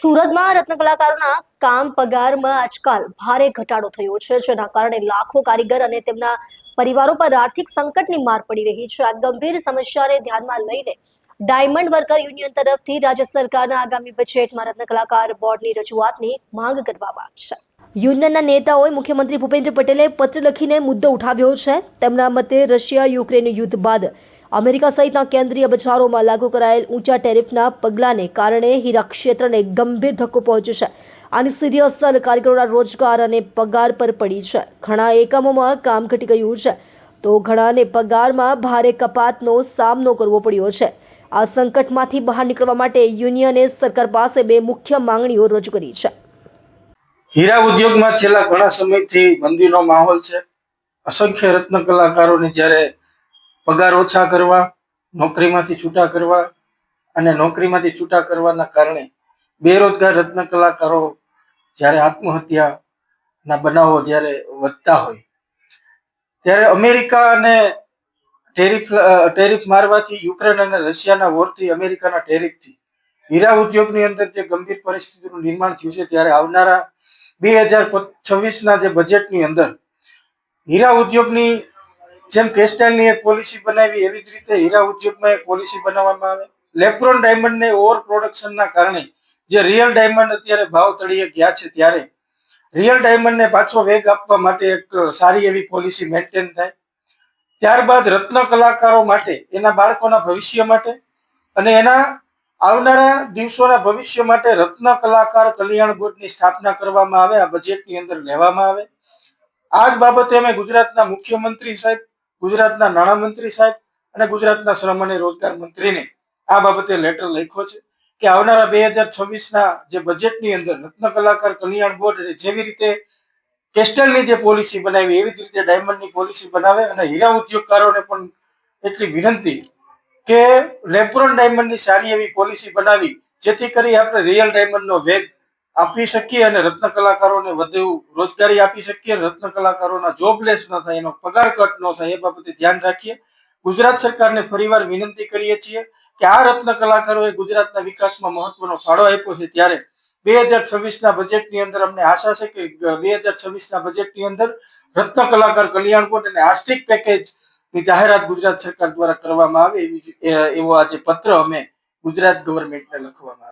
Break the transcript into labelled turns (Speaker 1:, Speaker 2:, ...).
Speaker 1: સુરતમાં રત્ન કલાકારોના કામ પગારમાં આજકાલ ભારે ઘટાડો થયો છે, જેના કારણે લાખો કારીગર અને તેમના પરિવારો પર આર્થિક સંકટની માર પડી રહી છે. આ ગંભીર સમસ્યાને ધ્યાનમાં લઈને ડાયમંડ વર્કર યુનિયન તરફથી રાજ્ય સરકારના આગામી બજેટમાં રત્નકલાકાર બોર્ડની રજૂઆતની માંગ કરવામાં છે. યુનિયનના નેતાઓએ મુખ્યમંત્રી ભૂપેન્દ્ર પટેલે પત્ર લખીને મુદ્દો ઉઠાવ્યો છે. તેમના મતે રશિયા યુક્રેન યુદ્ધ બાદ અમેરિકા સહિતના કેન્દ્રીય બજારોમાં લાગુ કરાયેલ ઊંચા ટેરિફના પગલાને કારણે હીરા ક્ષેત્રને ગંભીર ધક્કો પહોંચ્યો છે. આની સીધી અસર કારીગરોના રોજગાર અને પગાર પર પડી છે. ઘણા એકમોમાં કામ ઘટી ગયું છે. તો ઘણાને પગારમાં ભારે કપાતનો સામનો કરવો પડ્યો છે. આ સંકટમાંથી બહાર નીકળવા માટે યુનિયને સરકાર પાસે બે મુખ્ય માંગણીઓ રજૂ કરી છે.
Speaker 2: હીરા ઉદ્યોગમાં છેલ્લા ઘણા સમયથી મંદીનો માહોલ છે. અસંખ્ય રત્ન કલાકારોને જ્યારે પગાર ઓછા કરવા, નોકરીમાંથી છૂટા કરવા અને નોકરીમાંથી છૂટા કરવાના કારણે બેરોજગાર રત્ન કલાકારો જ્યારે આત્મહત્યાના બનાવો જ્યારે વધતા હોય, ત્યારે અમેરિકા અને ટેરિફ ટેરિફ મારવાથી યુક્રેન અને રશિયાના વોરથી અમેરિકાના ટેરિફથી હીરા ઉદ્યોગની અંદર જે ગંભીર પરિસ્થિતિનું નિર્માણ થયું છે ત્યારે આવનારા બે હજાર છવ્વીસના જે બજેટની અંદર હીરા ઉદ્યોગની જેમ કેસ્ટાઇલની એક પોલિસી બનાવી, એવી જ રીતે હીરા ઉદ્યોગમાં એક પોલિસી બનાવવામાં આવે. લેપ્રોન ડાયમંડને ઓવર પ્રોડક્શનના કારણે જે રિયલ ડાયમંડ અત્યારે ભાવ તળીએ ગયા છે ત્યારે, રિયલ ડાયમંડને પાછો વેગ આપવા માટે એક સારી એવી પોલિસી મેન્ટેન થાય. ત્યારબાદ રત્ન કલાકારો માટે, એના બાળકોના ભવિષ્ય માટે અને એના આવનારા દિવસોના ભવિષ્ય માટે રત્ન કલાકાર કલ્યાણ બોર્ડની સ્થાપના કરવામાં આવે, આ બજેટની અંદર લેવામાં આવે. આ જ બાબતે અમે ગુજરાતના મુખ્યમંત્રી સાહેબ ગુજરાતના નાણામંત્રી સાહેબ અને ગુજરાતના શ્રમ અને રોજગાર મંત્રીને આ બાબતે લેટર લખ્યો છે કે આવનારા બે હજાર છવ્વીસના જે બજેટની અંદર રત્ન કલાકાર કલ્યાણ બોર્ડ જેવી રીતે કેસ્ટલની જે પોલિસી બનાવી, એવી જ રીતે ડાયમંડની પોલિસી બનાવે અને હીરા ઉદ્યોગકારોને પણ એટલી વિનંતી કે લેબ્રોન ડાયમંડની સારી એવી પોલિસી બનાવી, જેથી કરી આપણે રિયલ ડાયમંડનો વેગ આપી શકીએ અને રત્ન કલાકારોને વધુ રોજગારી આપી શકીએ. રત્ન કલાકારોના જોબલેસ ન થાય, એનો પગાર કટ ન થાય, એ બાબતે ધ્યાન રાખીએ. ગુજરાત સરકારને ફરીવાર વિનંતી કરીએ છીએ કે આ રત્ન કલાકારોએ ગુજરાતના વિકાસમાં મહત્વનો ફાળો આપ્યો છે. ત્યારે બે હજાર છવ્વીસના બજેટની અંદર અમને આશા છે કે બે હજાર છવ્વીસના બજેટની અંદર રત્ન કલાકાર કલ્યાણ બોર્ડ અને આર્થિક પેકેજની જાહેરાત ગુજરાત સરકાર દ્વારા કરવામાં આવે એવી એવો આજે પત્ર અમે ગુજરાત ગવર્મેન્ટને લખવામાં આવે.